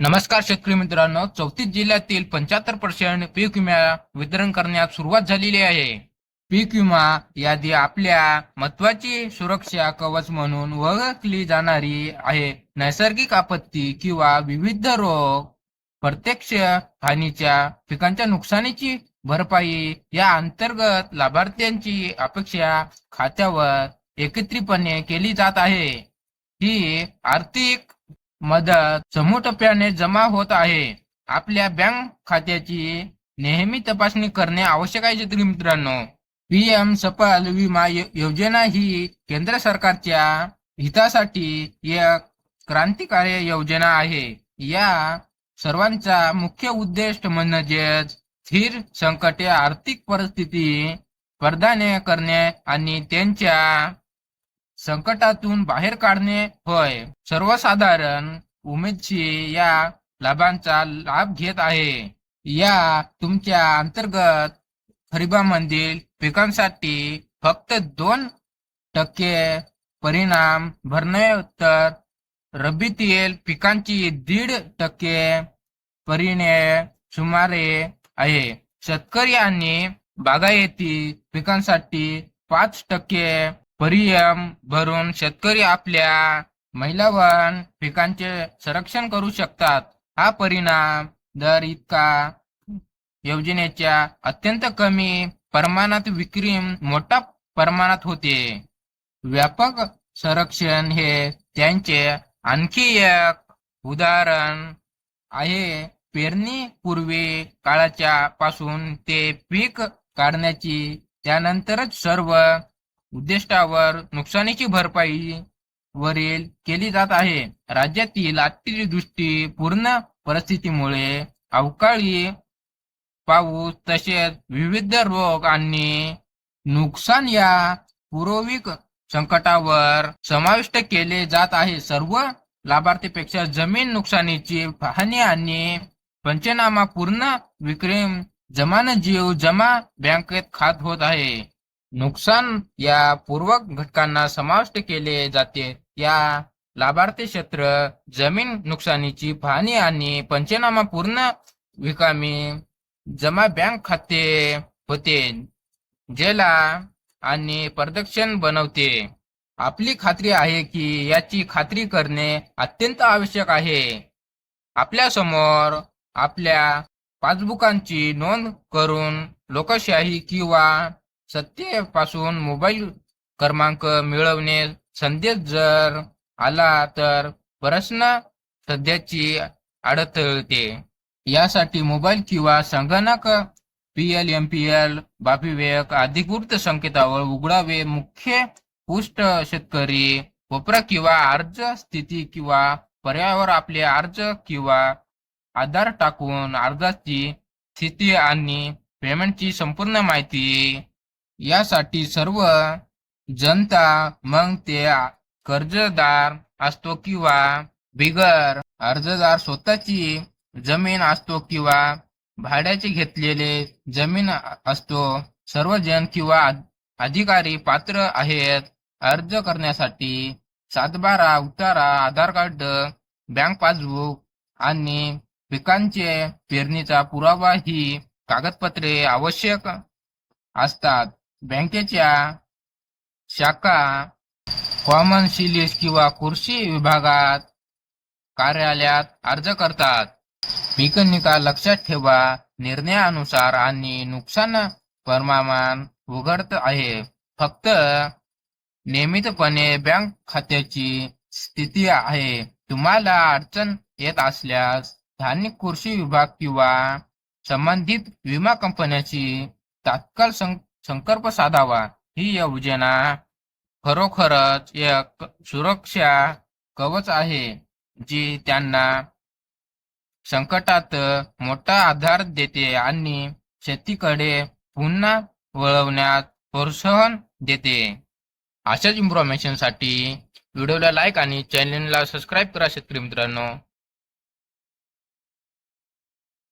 नमस्कार शेतकरी मित्रांनो. चौतीस जिल्ह्यातील पंच्याहत्तर पर्सेंट पीक विमा वितरण करण्यास सुरुवात झालेली आहे. पीक विमा यादी आपल्या महत्वाची सुरक्षा कवच म्हणून ओळखली जाणारी आहे. नैसर्गिक आपत्ती किंवा विविध रोग प्रत्यक्ष हानीच्या पिकांच्या नुकसानीची भरपाई या अंतर्गत लाभार्थ्यांची अपेक्षा खात्यावर एकत्रितपणे केली जात आहे. ही आर्थिक मदत समूह टप्प्याने जमा होत आहे. आपल्या बँक खात्याची नेहमी तपासणी करणे आवश्यक आहे शेतकरी मित्रांनो. पीएम सफल विमा योजना ही केंद्र सरकारच्या हितासाठी एक क्रांतिकारी योजना आहे. या सर्वांचा मुख्य उद्देश म्हणजे स्थिर संकटे आर्थिक परिस्थिती प्रदान करणे आणि त्यांच्या संकटातून बाहेर काढणे होय. सर्वसाधारण उमेदशी या लाभांचा लाभ घेत आहे. या तुमच्या अंतर्गत खरीबामधील पिकांसाठी फक्त दोन टक्के परिणाम भरणे तर रब्बीतील पिकांची दीड टक्के परिणे सुमारे आहे. शेतकरी आणि बागायती पिकांसाठी पाच टक्के परियम भरून शेतकरी आपल्या महिलावन पिकांचे संरक्षण करू शकतात. हा परिणाम दर इतका योजनेच्या अत्यंत कमी प्रमाणात विक्री मोठ्या प्रमाणात होते. व्यापक संरक्षण हे त्यांचे आणखी एक उदाहरण आहे. पेरणी पूर्वी काळाच्या पासून ते पीक काढण्याची त्यानंतरच सर्व उद्दिष्टावर नुकसानीची भरपाई वरील केली जात आहे. राज्यातील अतिवृष्टी पूर्ण परिस्थितीमुळे अवकाळी पाऊस तसेच विविध रोग आणि नुकसान या पुरोविक संकटावर समाविष्ट केले जात आहे. सर्व लाभार्थीपेक्षा जमीन नुकसानीची पाहणी आणि पंचनामा पूर्ण विक्रम जमान जीव जमा बँकेत खात होत आहे. नुकसान या पूर्वक घटकांना समाविष्ट केले जाते. या लाभार्थी क्षेत्र जमीन नुकसानीची पाहणी आणि पंचनामा पूर्ण विकामी जमा बँक खाते होते ज्याला आणि प्रदक्षिण बनवते. आपली खात्री आहे की याची खात्री करणे अत्यंत आवश्यक आहे. आपल्यासमोर आपल्या पासबुकांची नोंद करून लोकशाही किंवा सत्तेपासून मोबाईल क्रमांक मिळवणे संदेश जर आला तर प्रश्न सध्याची अडथळते. यासाठी मोबाईल किंवा संगणक P L M P L बापीवेक अधिकृत संकेतावर उघडावे मुख्य पुष्ट शेतकरी वपरा किंवा अर्ज स्थिती किंवा पर्यायावर आपले अर्ज किंवा आधार टाकून अर्जाची स्थिती आणि पेमेंटची संपूर्ण माहिती यासाठी सर्व जनता मग ते कर्जदार असतो किंवा बिगर अर्जदार स्वतःची जमीन असतो किंवा भाड्याचे घेतलेले जमीन असतो. सर्वजण किंवा अधिकारी पात्र आहेत. अर्ज करण्यासाठी सातबारा उतारा आधार कार्ड बँक पासबुक आणि पिकांचे पेरणीचा पुरावा ही कागदपत्रे आवश्यक असतात. बँकेच्या शाखा कॉमन सिलिस किंवा कृषी विभागात कार्यालयात अर्ज करतात. पीक निकाल लक्षात ठेवा निर्णयानुसार आणि नुकसान प्रमाण उघडत आहे. फक्त नियमितपणे बँक खात्याची स्थिती आहे. तुम्हाला अडचण येत असल्यास स्थानिक कृषी विभाग किंवा संबंधित विमा कंपन्याची तात्काळ संक संकल्प साधावा. ही योजना खरोखरच एक सुरक्षा कवच आहे जी त्यांना संकटात मोठा आधार देते आणि शेतीकडे पुन्हा वळवण्यात प्रोत्साहन देते. अशाच इन्फॉर्मेशनसाठी व्हिडिओला लाईक आणि चॅनलला सबस्क्राईब करा शेतकरी मित्रांनो.